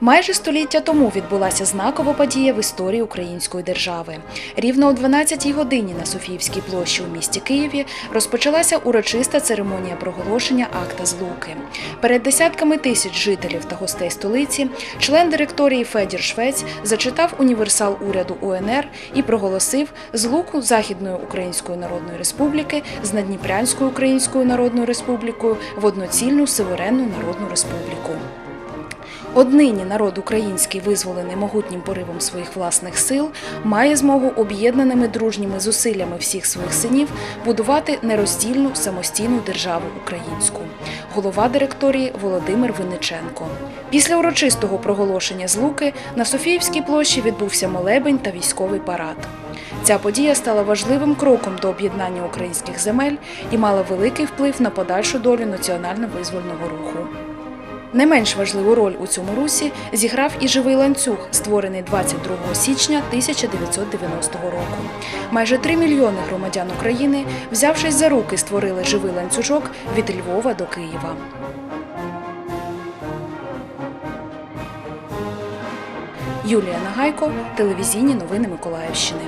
Майже століття тому відбулася знакова подія в історії української держави. Рівно о 12-й годині на Софіївській площі у місті Києві розпочалася урочиста церемонія проголошення акта злуки. Перед десятками тисяч жителів та гостей столиці член директорії Федір Швець зачитав універсал уряду УНР і проголосив злуку Західної Української Народної Республіки з Надніпрянською Українською Народною Республікою в одноцільну суверенну народну республіку. Однині народ український, визволений могутнім поривом своїх власних сил, має змогу об'єднаними дружніми зусиллями всіх своїх синів будувати нероздільну самостійну державу українську. Голова директорії Володимир Винниченко. Після урочистого проголошення злуки на Софіївській площі відбувся молебень та військовий парад. Ця подія стала важливим кроком до об'єднання українських земель і мала великий вплив на подальшу долю національно-визвольного руху. Не менш важливу роль у цьому русі зіграв і живий ланцюг, створений 22 січня 1990 року. Майже 3 мільйони громадян України, взявшись за руки, створили живий ланцюжок від Львова до Києва. Юлія Нагайко, телевізійні новини Миколаївщини.